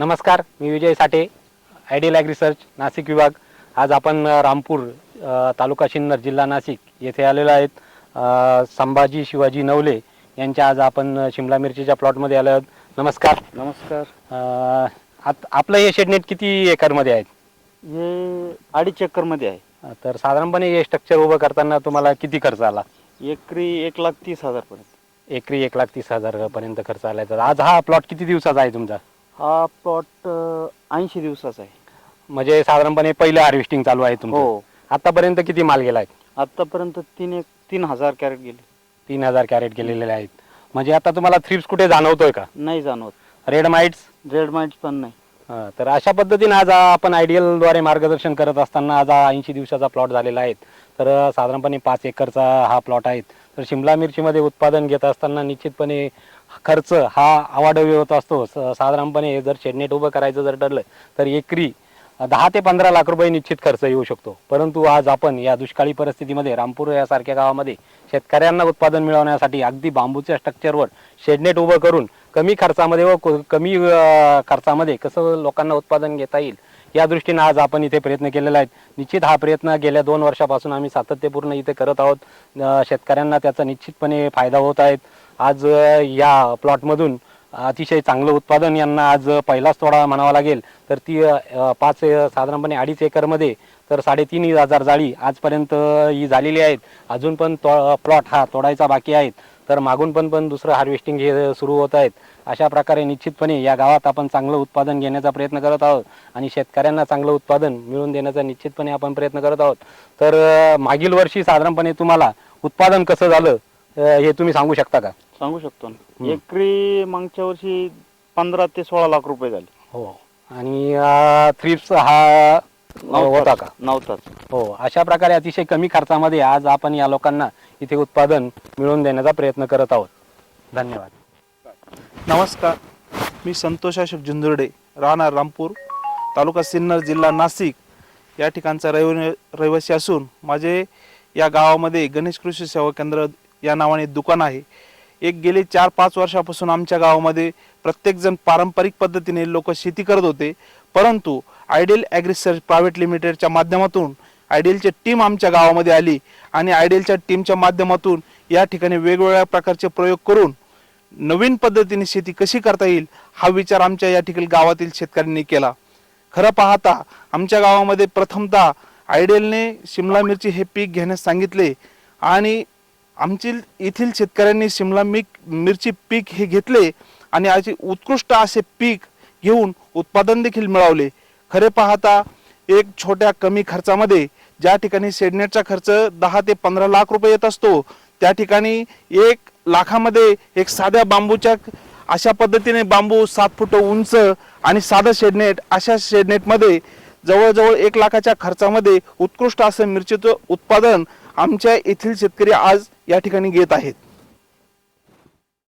नमस्कार मी Vijay Sathe ideal ag research Nashik विभाग. आज आपण रामपूर तालुका सिन्नर जिल्हा नाशिक येथे आलेलो आहेत. संभाजी शिवाजी नवले यांच्या आज आपण शिमला मिरचीच्या प्लॉटमध्ये आलो आहोत. नमस्कार. नमस्कार. आत- आपलं हे शेडनेट किती एकरमध्ये आहेत हे अडीच एकरमध्ये आहे तर साधारणपणे हे स्ट्रक्चर उभं करताना तुम्हाला किती खर्च आला? एकरी एक लाख तीस हजार पर्यंत. एकरी एक लाख तीस हजारपर्यंत खर्च आला तर आज हा प्लॉट किती दिवसाचा आहे तुमचा? हा प्लॉट ऐंशी दिवसाचा आहे. म्हणजे साधारणपणे पहिलं हार्वेस्टिंग चालू आहे तुमचं. हो. आतापर्यंत किती माल गेला आहे? आतापर्यंत तीन एक तीन हजार कॅरेट गेले. तीन हजार कॅरेट केलेले आहेत. म्हणजे आता तुम्हाला थ्रिप्स कुठे जाणवतोय का? नाही जाणवत. रेड माइट्स रेड माइंड पण नाही. तर अशा पद्धतीने आज आपण आयडियलद्वारे मार्गदर्शन करत असताना आज ऐंशी दिवसाचा प्लॉट झालेला आहे. तर साधारणपणे पाच एकरचा हा प्लॉट आहे. तर शिमला मिरचीमध्ये उत्पादन घेत असताना निश्चितपणे खर्च हा आवाडवी होत असतो. स- साधारणपणे जर शेडनेट उभं करायचं जर ठरलं तर एकरी दहा ते पंधरा लाख रुपये निश्चित खर्च येऊ शकतो. परंतु आज आपण या दुष्काळी परिस्थितीमध्ये रामपूर यासारख्या गावामध्ये शेतकऱ्यांना उत्पादन मिळवण्यासाठी अगदी बांबूच्या स्ट्रक्चरवर शेडनेट उभं करून कमी खर्चामध्ये व को- कमी खर्चामध्ये कसं लोकांना उत्पादन घेता येईल या दृष्टीने आज आपण इथे प्रयत्न केलेला आहे. निश्चित हा प्रयत्न गेल्या दोन वर्षापासून आम्ही सातत्यपूर्ण इथे करत आहोत. शेतकऱ्यांना त्याचा निश्चितपणे फायदा होत आहेत आज या प्लॉटमधून अतिशय चांगलं उत्पादन यांना आज पहिलाच तोडा म्हणावा लागेल. तर ती पाच साधारणपणे अडीच एकरमध्ये तर साडेतीन हजार जाळी आजपर्यंत ही झालेली आहेत. अजून पण तो प्लॉट हा तोडायचा बाकी आहेत. तर मागून पण पण दुसरं हार्वेस्टिंग हे सुरू होत आहेत. अशा प्रकारे निश्चितपणे या गावात आपण चांगलं उत्पादन घेण्याचा प्रयत्न करत आहोत आणि शेतकऱ्यांना चांगलं उत्पादन मिळवून देण्याचा निश्चितपणे आपण प्रयत्न करत आहोत. तर मागील वर्षी साधारणपणे तुम्हाला उत्पादन कसं झालं हे तुम्ही सांगू शकता का? सांगू शकतो ना. एकरी मागच्या वर्षी पंधरा ते सोळा लाख रुपये झाले. हो. आणि थ्रिप्स हा होता का? नव्हताच. हो. अशा प्रकारे अतिशय कमी खर्चामध्ये आज आपण या लोकांना इथे उत्पादन मिळवून देण्याचा प्रयत्न करत आहोत. धन्यवाद. नमस्कार. मी संतोष अशोक झुंजुर्डे राहणार रामपूर तालुका सिन्नर जिल्हा नाशिक. या ठिकाणचा रहिव रहिवासी असून माझे या गावामध्ये गणेश कृषी सेवा केंद्र या नावाने दुकान आहे. एक गेले चार पाच वर्षापासून आमच्या गावामध्ये प्रत्येकजण पारंपरिक पद्धतीने लोक शेती करत होते. परंतु आयडियल ॲग्रिसर्च प्रायव्हेट लिमिटेडच्या माध्यमातून आयडियलची टीम आमच्या गावामध्ये आली आणि आयडियलच्या टीमच्या माध्यमातून या ठिकाणी वेगवेगळ्या प्रकारचे प्रयोग करून नवीन पद्धतीने शेती कशी करता येईल हा विचार आमच्या या ठिकाणी गावातील शेतकऱ्यांनी केला. खरं पाहता आमच्या गावामध्ये प्रथमतः आयडियलने शिमला मिरची हे पीक घेण्यास सांगितले आणि आमची येथील शेतकऱ्यांनी शिमला मिक मिरची पीक हे घेतले आणि असे उत्कृष्ट असे पीक घेऊन उत्पादन देखील मिळवले. खरे पाहता एक छोट्या कमी खर्चामध्ये ज्या ठिकाणी शेडनेटचा खर्च दहा ते पंधरा लाख रुपये येत असतो त्या ठिकाणी एक लाखामध्ये एक साध्या बांबूच्या अशा पद्धतीने बांबू सात फूट उंच आणि साधं शेडनेट अशा शेडनेटमध्ये जवळजवळ एक लाखाच्या खर्चामध्ये उत्कृष्ट असं मिरचीचं उत्पादन आमच्या येथील शेतकरी आज या ठिकाणी घेत आहेत.